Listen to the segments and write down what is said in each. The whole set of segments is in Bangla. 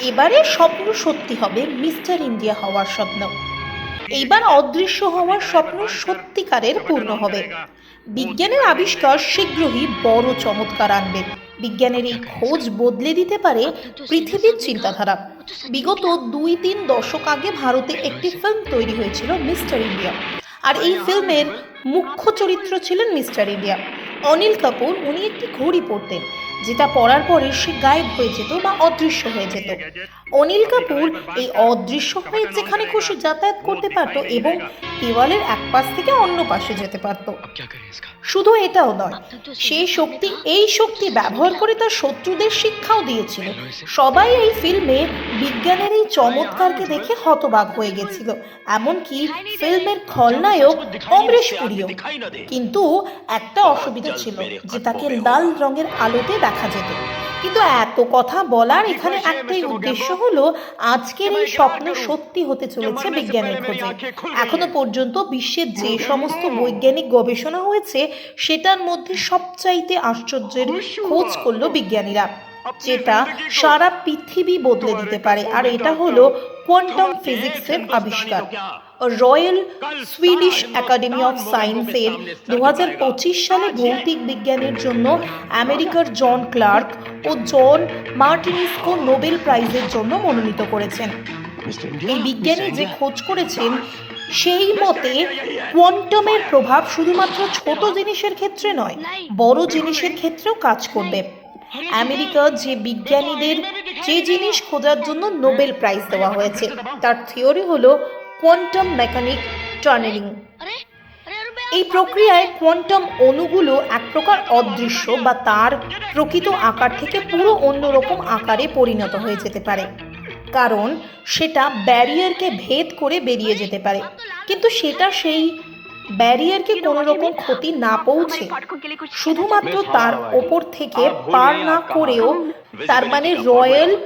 এবারে স্বপ্ন সত্যি হবে মিস্টার ইন্ডিয়া হওয়ার স্বপ্ন। এইবার অদৃশ্য হওয়ার স্বপ্ন সত্যিকারের পূর্ণ হবে। বিজ্ঞানের আবিষ্কার শীঘ্রই বড় চমৎকার আনবে। বিজ্ঞানের এই খোঁজ বদলে দিতে পারে পৃথিবীর চিন্তাধারা। বিগত দুই তিন দশক আগে ভারতে একটি ফিল্ম তৈরি হয়েছিল মিস্টার ইন্ডিয়া। আর এই ফিল্মের মুখ্য চরিত্র ছিলেন মিস্টার ইন্ডিয়া। অনিল কাপুর, উনি একটি ঘড়ি পরতেন। যেটা পড়ার পরে সে গায়েব হয়ে যেত বা অদৃশ্য হয়ে যেত। অনিল কাপুর এই অদৃশ্য হয়ে যেখানে খুশি যাতায়াত করতে পারত এবং দেওয়ালের এক পাশ থেকে অন্য পাশে যেতে পারত। শুধু এটাও নয় সেই শক্তি এই শক্তি ব্যবহার করে তার শত্রুদের শিক্ষাও দিয়েছিল। সবাই এই ফিল্মে বিজ্ঞানের এই চমৎকারকে দেখে হতবাক হয়ে গেছিল। এমনকি ফিল্মের খলনায়ক অমরেশ পুরীও। কিন্তু একটা অসুবিধা ছিল যে তাকে লাল রঙের আলোতে দেখা যেত। কিন্তু এত কথা বলার এখানে একটাই উদ্দেশ্য হলো আজকের এই স্বপ্ন সত্যি হতে চলেছে বিজ্ঞানের খোঁজে। এখনও পর্যন্ত বিশ্বের যে সমস্ত বৈজ্ঞানিক গবেষণা হয়েছে সেটার মধ্যে সবচাইতে আশ্চর্যের খোঁজ করল বিজ্ঞানীরা যেটা সারা পৃথিবী বদলে দিতে পারে। আর এটা হলো কোয়ান্টাম ফিজিক্সের আবিষ্কার। রয়্যাল সুইডিশ একাডেমি অফ সায়েন্সের দুহাজার পঁচিশ সালে ভৌতিক বিজ্ঞানের জন্য আমেরিকার জন ক্লার্ক ও জন মার্টিনিসকো নোবেল প্রাইজের জন্য মনোনীত করেছেন। এই বিজ্ঞানী যে খোঁজ করেছেন সেই মতে কোয়ান্টামের প্রভাব শুধুমাত্র ছোট জিনিসের ক্ষেত্রে নয় বড় জিনিসের ক্ষেত্রেও কাজ করবে। আমেরিকা যে বিজ্ঞানীদের যে জিনিস খোঁজার জন্য নোবেল প্রাইজ দেওয়া হয়েছে তার থিওরি হলো কোয়ান্টাম মেকানিক টার্নেলিং এই প্রক্রিয়ায় কোয়ান্টাম অণুগুলো এক প্রকার অদৃশ্য বা তার প্রকৃত আকার থেকে পুরো অন্যরকম আকারে পরিণত হয়ে যেতে পারে। কারণ সেটা ব্যারিয়ারকে ভেদ করে বেরিয়ে যেতে পারে। কিন্তু সেটা সেই ব্যারিয়ারকে কোনো রকম ক্ষতি না পৌঁছে। শুধুমাত্র তার ওপর থেকে পার না করেও তার মানে রয়্যাল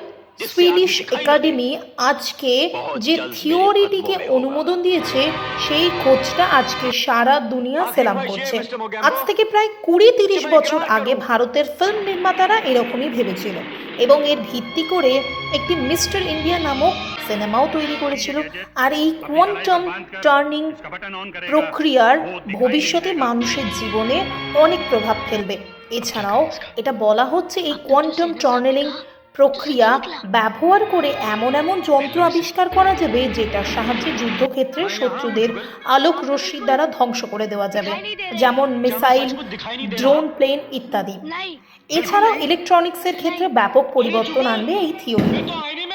সুইডিশ একাডেমি আজকে যে থিওরিটিকে অনুমোদন দিয়েছে সেই খোঁজটা আজকে সারা দুনিয়া সেলাম করছে। আজ থেকে প্রায় কুড়ি তিরিশ বছর আগে ভারতের ফিল্ম নির্মাতারা এরকমই ভেবেছিল। এবং এর ভিত্তি করে একটি মিস্টার ইন্ডিয়া নামক সিনেমাও তৈরি করেছিল। আর এই কোয়ান্টাম টার্নিং প্রক্রিয়ার ভবিষ্যতে মানুষের জীবনে অনেক প্রভাব ফেলবে। এছাড়াও এটা বলা হচ্ছে এই কোয়ান্টাম টার্নেলিং প্রক্রিয়া ব্যবহার করে এমন এমন যন্ত্র আবিষ্কার করা যাবে যেটার সাহায্যে যুদ্ধক্ষেত্রে শত্রুদের আলোক রশ্মির দ্বারা ধ্বংস করে দেওয়া যাবে। যেমন মিসাইল, ড্রোন প্লেন ইত্যাদি। এছাড়াও ইলেকট্রনিক্সের ক্ষেত্রে ব্যাপক পরিবর্তন আনবে এই থিওরি।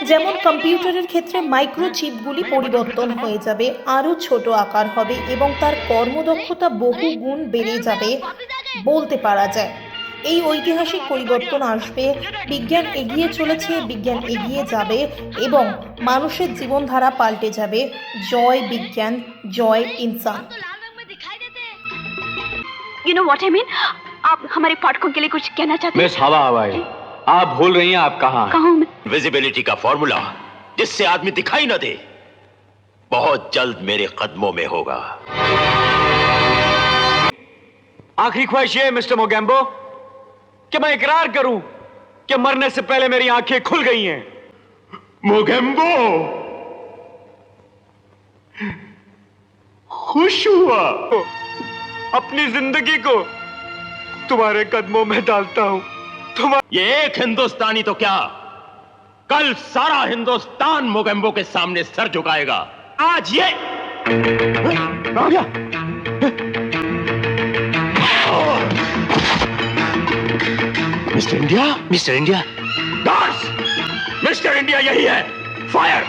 যেমন কম্পিউটারের ক্ষেত্রে মাইক্রোচিপগুলি পরিবর্তন হয়ে যাবে, আরও ছোট আকার হবে এবং তার কর্মদক্ষতা বহু গুণ বেড়ে যাবে বলতে পারা যায়। এই ঐতিহাসিক পরিবর্তন আসবে বিজ্ঞান এগিয়ে চলেছে বিজ্ঞান এগিয়ে যাবে এবং মানুষের জীবনধারা পাল্টে যাবে জয় বিজ্ঞান জয় ইনসান you know what I mean आप हमारे पाठकों के लिए कुछ कहना चाहते हैं मिस हवा हवाई आप भूल रही हैं आप कहाँ हैं कहा हूँ मैं विजिबिलिटी का फॉर्मूला जिससे आदमी दिखाई न दे बहुत जल्द मेरे कदमों में होगा आखिरी ख्वाहिश ये है मिस्टर मोगैम्बो कि मैं इकरार करूँ कि मरने से पहले मेरी आँखें खुल गई हैं। मोगेम्बो खुश हुआ। अपनी ज़िंदगी को तुम्हारे कदमों में डालता हूँ। तुम ये एक हिंदुस्तानी तो क्या? कल सारा हिंदुस्तान मोगेम्बो के सामने सर झुकाएगा। आज ये mister India mister India mister India यही है। फायर